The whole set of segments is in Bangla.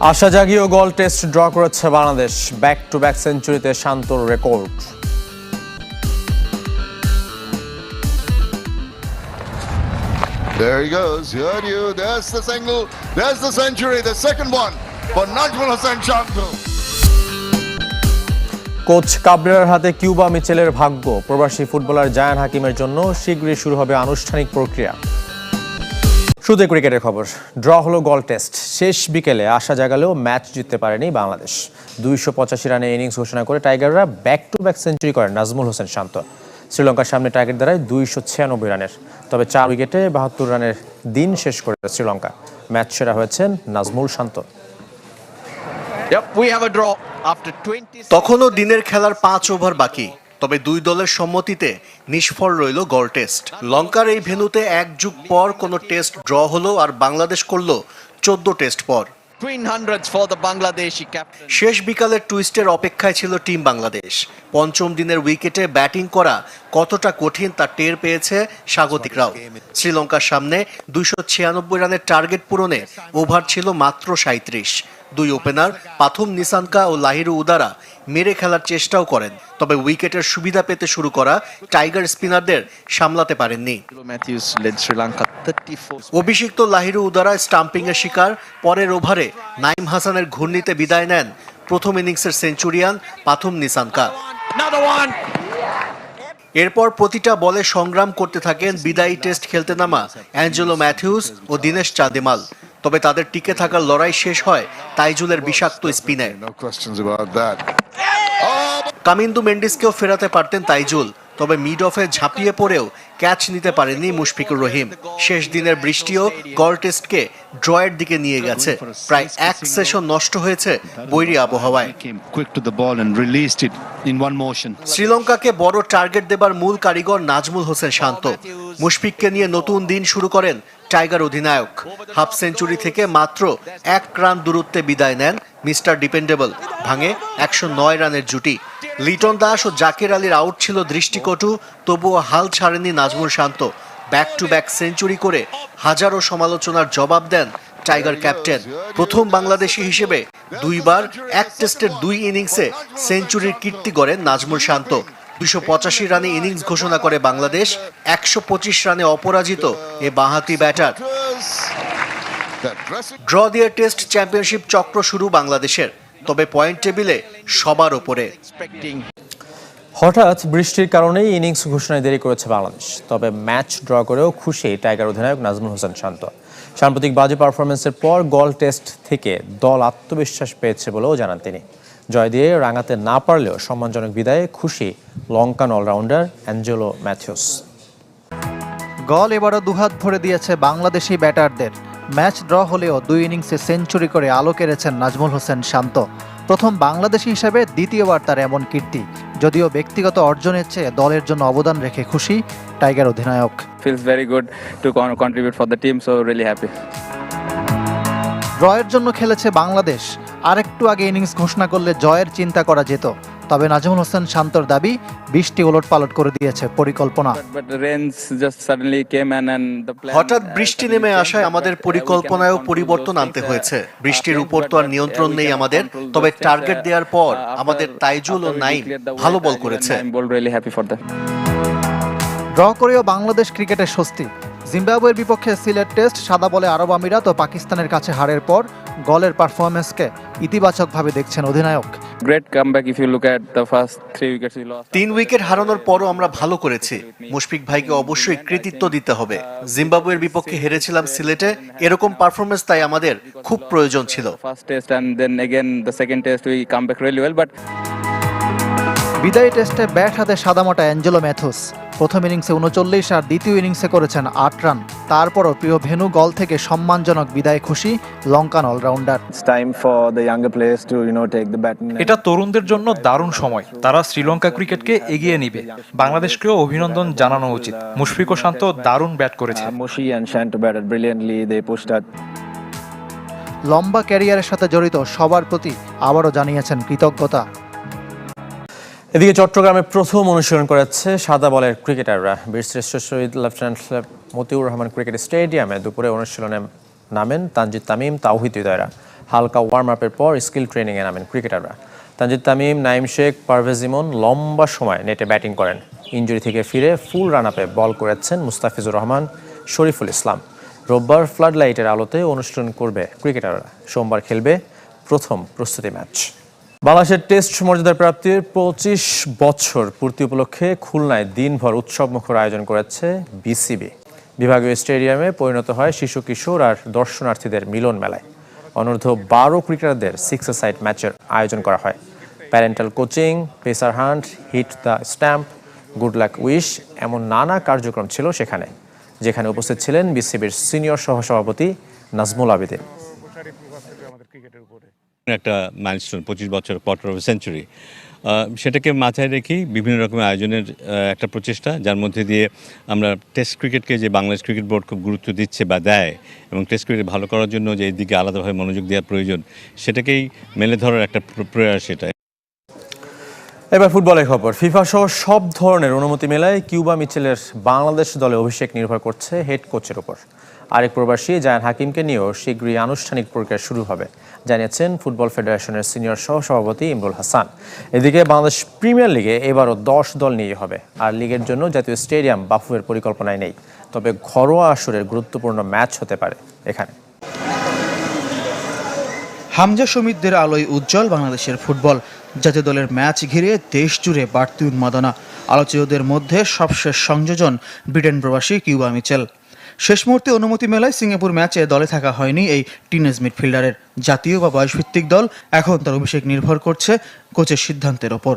আশা জাগিয়েও গল টেস্ট ড্র করেছে বাংলাদেশ ব্যাক টু ব্যাক সেঞ্চুরিতে শান্তর record There he goes. Heard you. There's the single. There's the century. The second one for Najmul Hassan Shanto. Coach কাবরেরার হাতে কিউবা মিচেলের ভাগ্য প্রবাসী ফুটবলার জায়ান হাকিমের জন্য শীঘ্রই শুরু হবে আনুষ্ঠানিক প্রক্রিয়া শুধু ক্রিকেটের খবর ড্র হলো গল টেস্ট শেষ বিকেলে আশা জাগালেও ম্যাচ জিততে পারেনি বাংলাদেশ। দুইশো পঁচাশি রানে ইনিংস ঘোষণা করে টাইগাররা ব্যাক টু ব্যাক সেঞ্চুরি করেন নাজমুল হোসেন শান্ত। শ্রীলঙ্কার সামনে টার্গেট দাঁড়ায় দুইশো ছিয়ানব্বই রানের। তবে চার উইকেটে বাহাত্তর রানের দিন শেষ করে শ্রীলঙ্কা। ম্যাচ সেরা হয়েছেন নাজমুল শান্ত। Yep, we have a draw after 20. তখনও দিনের খেলার পাঁচ ওভার বাকি তবে দুই দলের সম্মতিতে নিষ্ফল রইল গড় টেস্ট লঙ্কার এই ভেন্যুতে এক যুগ পর কোনো টেস্ট ড্র হলো আর বাংলাদেশ করল চোদ্দ টেস্ট পর. শেষ বিকালের টুইস্টের অপেক্ষায় ছিল টিম বাংলাদেশ। পঞ্চম দিনের উইকেটে ব্যাটিং করা কতটা কঠিন তা টের পেয়েছে স্বাগতিকরাও শ্রীলঙ্কার সামনে দুইশো ছিয়ানব্বই রানের টার্গেট পূরণে ওভার ছিল মাত্র সাঁত্রিশ দুই ওপেনার পাথুম নিসানকা ও লাহিরু উদারা মেরে খেলার চেষ্টাও করেন। তবে উইকেটের সুবিধা পেতে শুরু করা টাইগার স্পিনারদের সামলাতে পারেননি। Matthews led Sri Lanka 34. অভিষিক্ত লাহিরু উদারা স্টাম্পিং এর শিকার পরের ওভারে নাইম হাসানের ঘূর্ণিতে বিদায় নেন প্রথম ইনিংসের সেঞ্চুরিয়ান পাথুম নিসানকা এরপর প্রতিটা বলে সংগ্রাম করতে থাকেন বিদায়ী টেস্ট খেলতে নামা অ্যাঞ্জেলো ম্যাথিউস ও দীনেশ চাঁদেমাল। তবে তাদের টিকে থাকার লড়াই শেষ হয় তাইজুলের বিষাক্ত স্পিনে. কামিন্দু মেন্ডিসকেও ফেরাতে পারতেন তাইজুল। তবে মিড অফে ঝাঁপিয়ে পড়েও ক্যাচ নিতে পারেননি মুশফিকুর রহিম। শেষ দিনের বৃষ্টিও গল টেস্টকে ড্রয়ের দিকে নিয়ে গেছে। প্রায় এক সেশন নষ্ট হয়েছে বৈরী আবহাওয়ায়. শ্রীলঙ্কাকে বড় টার্গেট দেবার মূল কারিগর নাজমুল হোসেন শান্ত। মুশফিককে নিয়ে নতুন দিন শুরু করেন টাইগার অধিনায়ক। হাফ সেঞ্চুরি থেকে মাত্র এক রান দূরত্বে বিদায় নেন মিস্টার ডিপেন্ডেবল, ভাঙে একশো নয় রানের জুটি। লিটন দাস ও জাকের আলীর আউট ছিল দৃষ্টিকটু, তবুও হাল ছাড়েনি Najmul Shanto. Back to back century করে হাজারো সমালোচনার জবাব দেন টাইগার ক্যাপ্টেন প্রথম বাংলাদেশি হিসেবে দুইবার এক টেস্টের দুই ইনিংসে সেঞ্চুরির কীর্তি গড়েন নাজমুল শান্ত। দুশো পঁচাশি রানে ইনিংস ঘোষণা করে বাংলাদেশ, একশো পঁচিশ রানে অপরাজিত এ বাঁহাতি ব্যাটার. ড্র দিয়ে টেস্ট চ্যাম্পিয়নশিপ চক্র শুরু বাংলাদেশের তবে পয়েন্ট টেবিলে সবার ওপরে হঠাৎ বৃষ্টির কারণেই ইনিংস ঘোষণায় দেরি করেছে বাংলাদেশ তবে ম্যাচ ড্র করেও খুশি টাইগার অধিনায়ক নাজমুল হোসেন শান্ত। সাম্প্রতিক বাজে পারফরমেন্সের পর গল টেস্ট থেকে দল আত্মবিশ্বাস পেয়েছে বলেও জানান তিনি। জয় দিয়ে রাঙাতে না পারলেও সম্মানজনক বিদায়ে খুশি Lankan allrounder Angelo Mathews. Galle এবারও দুহাত ভরে দিয়েছে বাংলাদেশি ব্যাটারদের। ম্যাচ ড্র হলেও দুই ইনিংসে সেঞ্চুরি করে আলো কেড়েছেন নাজমুল হোসেন শান্ত। প্রথম বাংলাদেশি হিসেবে দ্বিতীয়বার তার এমন কীর্তি যদিও ব্যক্তিগত অর্জনের চেয়ে দলের জন্য অবদান রেখে খুশি টাইগার অধিনায়ক। Feels very good to contribute for the team so really happy. ড্রয়ের জন্য খেলেছে বাংলাদেশ। আরেকটু আগে ইনিংস ঘোষণা করলে জয়ের চিন্তা করা যেত। তবে নাজমুল হোসেন শান্তর দাবি বৃষ্টি ওলটপালট করে দিয়েছে পরিকল্পনা। হঠাৎ বৃষ্টি নেমে আসায় আমাদের পরিকল্পনায়ও পরিবর্তন আনতে হয়েছে। বৃষ্টির উপর তো আর নিয়ন্ত্রণ নেই আমাদের তবে টার্গেট দেওয়ার পর আমাদের তাইজুল ও নাইম ভালো বল করেছে। ড্র করেও বাংলাদেশ ক্রিকেটের স্বস্তি। জিম্বাবুয়ের বিপক্ষে সিলেট টেস্ট সাদা বলে আরব আমিরাত ও পাকিস্তানের কাছে হারের পর গলের পারফরমেন্সকে ইতিবাচকভাবে দেখছেন অধিনায়ক। Great comeback if you look at the first three wickets we lost. তিন উইকেট হারানোর পরও আমরা ভালো করেছি। মুশফিক ভাইকে অবশ্যই কৃতিত্ব দিতে হবে। জিম্বাবুয়ের বিপক্ষে হেরেছিলাম সিলেটে। এরকম পারফরমেন্স তাই আমাদের খুব প্রয়োজন ছিল। First test and then again the second test we come back really well but বিদায়ী টেস্টে ব্যাট হাতে সাদামাটা অ্যাঞ্জেলো ম্যাথুস। প্রথম ইনিংসে উনচল্লিশ আর দ্বিতীয় ইনিংসে করেছেন আট রান। তারপরও প্রিয় ভেনু গল থেকে সম্মানজনক বিদায় খুশি Lankan allrounder. It's time for the younger players to, you know, take the baton. এটা তরুণদের জন্য দারুণ সময়। তারা শ্রীলঙ্কা ক্রিকেটকে এগিয়ে নিবে। বাংলাদেশকেও অভিনন্দন জানানো উচিত। মুশফিক ও শান্ত দারুণ ব্যাট করেছে। Uh, Mushi and Shanto batted brilliantly. They pushed লম্বা ক্যারিয়ারের সাথে জড়িত সবার প্রতি আবারও জানিয়েছেন কৃতজ্ঞতা। এদিকে চট্টগ্রামে প্রথম অনুশীলন করেছে সাদা বলের ক্রিকেটাররা। বীরশ্রেষ্ঠ শহীদ lieutenant Motiur Rahman cricket stadium দুপুরে অনুশীলনে নামেন তানজিদ তামিম, তাওহিদ হৃদয়রা হালকা ওয়ার্ম আপের পর স্কিল ট্রেনিংয়ে নামেন ক্রিকেটাররা। তানজিদ তামিম নাইম শেখ, পারভেজ ইমন লম্বা সময় নেটে ব্যাটিং করেন। ইঞ্জুরি থেকে ফিরে ফুল রান আপে বল করেছেন মুস্তাফিজুর রহমান, শরীফুল ইসলাম। রোববার ফ্লাড লাইটের আলোতে অনুষ্ঠান করবে ক্রিকেটাররা। সোমবার খেলবে প্রথম প্রস্তুতি ম্যাচ। বাংলাদেশের টেস্ট মর্যাদার প্রাপ্তির পঁচিশ বছর পূর্তি উপলক্ষে খুলনায় দিনভর উৎসবমুখর আয়োজন করেছে বিসিবি। বিভাগীয় স্টেডিয়ামে পরিণত হয় শিশু, কিশোর আর দর্শনার্থীদের মিলন মেলায়। অনূর্ধ্ব বারো ক্রিকেটারদের সিক্স সাইড ম্যাচের আয়োজন করা হয়। Parental coaching pacer hunt hit the stump good luck wish এমন নানা কার্যক্রম ছিল সেখানে, যেখানে উপস্থিত ছিলেন বিসিবির সিনিয়র সহসভাপতি নাজমুল আবেদিন। একটা মাইলস্টোন পঁচিশ বছর কোয়ার্টার অফ সেঞ্চুরি সেটাকে মাথায় রেখেই বিভিন্ন রকমের আয়োজনের একটা প্রচেষ্টা, যার মধ্যে দিয়ে আমরা টেস্ট ক্রিকেটকে যে বাংলাদেশ ক্রিকেট বোর্ড খুব গুরুত্ব দিচ্ছে বা দেয় এবং টেস্ট ক্রিকেট ভালো করার জন্য যে দিকে আলাদাভাবে মনোযোগ দেওয়ার প্রয়োজন, সেটাকেই মেলে ধরার একটা প্রয়াস সেটা এবার ফুটবলের খবর। ফিফা সহ সব ধরনের অনুমতি মেলায় কিউবা মিচেলের বাংলাদেশ দলে অভিষেক নির্ভর করছে হেড কোচের উপর। আরেক প্রবাসী জায়ান হাকিমকে নিয়েও শীঘ্রই আনুষ্ঠানিক প্রক্রিয়া শুরু হবে, জানিয়েছেন ফুটবল ফেডারেশনের সিনিয়র সহসভাপতি ইমরুল হাসান। এদিকে বাংলাদেশ প্রিমিয়ার লিগে এবারও দশ দল নিয়ে হবে, আর লিগের জন্য জাতীয় স্টেডিয়াম বাফুয়ের পরিকল্পনায় নেই, তবে ঘরোয়া আসরের গুরুত্বপূর্ণ ম্যাচ হতে পারে এখানে। হামজা সমিতদের আলোয় উজ্জ্বল বাংলাদেশের ফুটবল, জাতীয় দলের ম্যাচ ঘিরে দেশ জুড়ে বাড়তি উন্মাদনা। আলোচকদের মধ্যে সবশেষ সংযোজন ব্রিটেন প্রবাসী কিউবা মিচেল। শেষ মুহূর্তে অনুমতি মেলায় সিঙ্গাপুর ম্যাচে দলে থাকা হয়নি এই টিনেজ মিডফিল্ডারের জাতীয় বা বয়সভিত্তিক দল। এখন তার অভিষেক নির্ভর করছে কোচের সিদ্ধান্তের ওপর।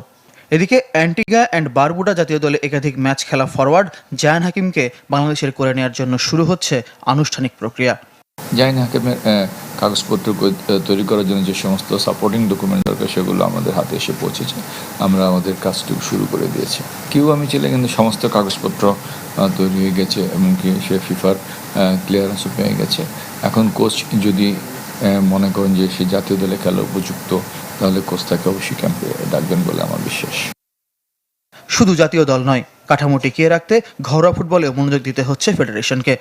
এদিকে অ্যান্টিগা অ্যান্ড বারবুডা জাতীয় দলে একাধিক ম্যাচ খেলা ফরওয়ার্ড জায়ান হাকিমকে বাংলাদেশের করে নেওয়ার জন্য শুরু হচ্ছে আনুষ্ঠানিক প্রক্রিয়া। জায়ান হাকিমের কাগজপত্র তৈরি করার জন্য যে সমস্ত সাপোর্টিং ডকুমেন্ট দরকার, সেগুলো আমাদের হাতে এসে পৌঁছেছে। আমরা আমাদের কাজটুকু শুরু করে দিয়েছি। কেউ আমি ছেলে কিন্তু সমস্ত কাগজপত্র তৈরি হয়ে গেছে, এমনকি সে ফিফার ক্লিয়ারেন্সও পেয়ে গেছে। এখন কোচ যদি মনে করেন যে সে জাতীয় দলে খেলা উপযুক্ত, তাহলে কোচ তাকে অবশ্যই ক্যাম্পে ডাকবেন বলে আমার বিশ্বাস। শুধু জাতীয় দল নয়, কাঠামো টিকিয়ে রাখতে ঘরোয়া ফুটবলে মনোযোগ দিতে হচ্ছে ফেডারেশনকে।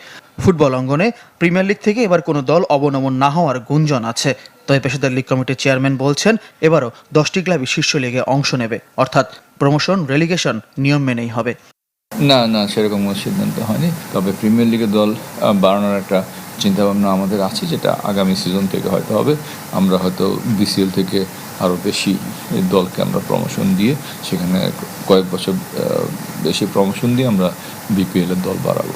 ফুটবল অঙ্গনে প্রিমিয়ার লিগ থেকে এবার কোনো দল অবনমন না হওয়ার গুঞ্জন আছে। তবে পেশাদার লিগ কমিটির চেয়ারম্যান বলছেন, এবারও দশটি ক্লাবই শীর্ষ লিগে অংশ নেবে। অর্থাৎ প্রমোশন রেলিগেশন নিয়ম মেনেই হবে। না না, সেরকম কোনো সিদ্ধান্ত হয়নি। তবে প্রিমিয়ার লিগের দল বাড়ানোর একটা চিন্তাভাবনা আমাদের আছে, যেটা আগামী সিজন থেকে হয়তো হবে। আমরা হয়তো বিসিএল থেকে আরও বেশি দলকে আমরা প্রমোশন দিয়ে সেখানে কয়েক বছর বেশি প্রমোশন দিয়ে আমরা বিপিএল এর দল বাড়াবো।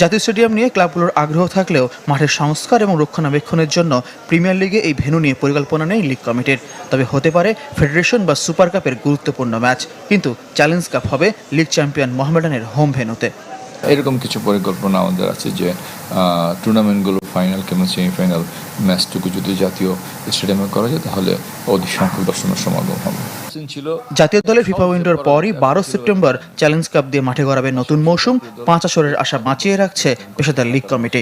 জাতীয় স্টেডিয়াম নিয়ে ক্লাবগুলোর আগ্রহ থাকলেও মাঠের সংস্কার এবং রক্ষণাবেক্ষণের জন্য প্রিমিয়ার লিগে এই ভেন্যু নিয়ে পরিকল্পনা নেই লিগ কমিটির। তবে হতে পারে ফেডারেশন বা সুপার কাপের গুরুত্বপূর্ণ ম্যাচ। কিন্তু চ্যালেঞ্জ কাপ হবে লিগ চ্যাম্পিয়ন মোহামেডানের হোম ভেন্যুতে। এরকম কিছু পরিকল্পনা আমাদের আছে যে টুর্নামেন্টগুলো ফাইনাল কিংবা সেমিফাইনাল ম্যাচটুকু যদি জাতীয় স্টেডিয়ামে করা যায় তাহলে অধিক সংখ্যক দর্শনের সমাগম হবে। ছিল জাতীয় দলের ফিফা উইন্ডোর পরই বারো সেপ্টেম্বর চ্যালেঞ্জ কাপ দিয়ে মাঠে গড়াবে নতুন মৌসুম। পাঁচ আসরের আশা বাঁচিয়ে রাখছে পেশাদার লিগ কমিটি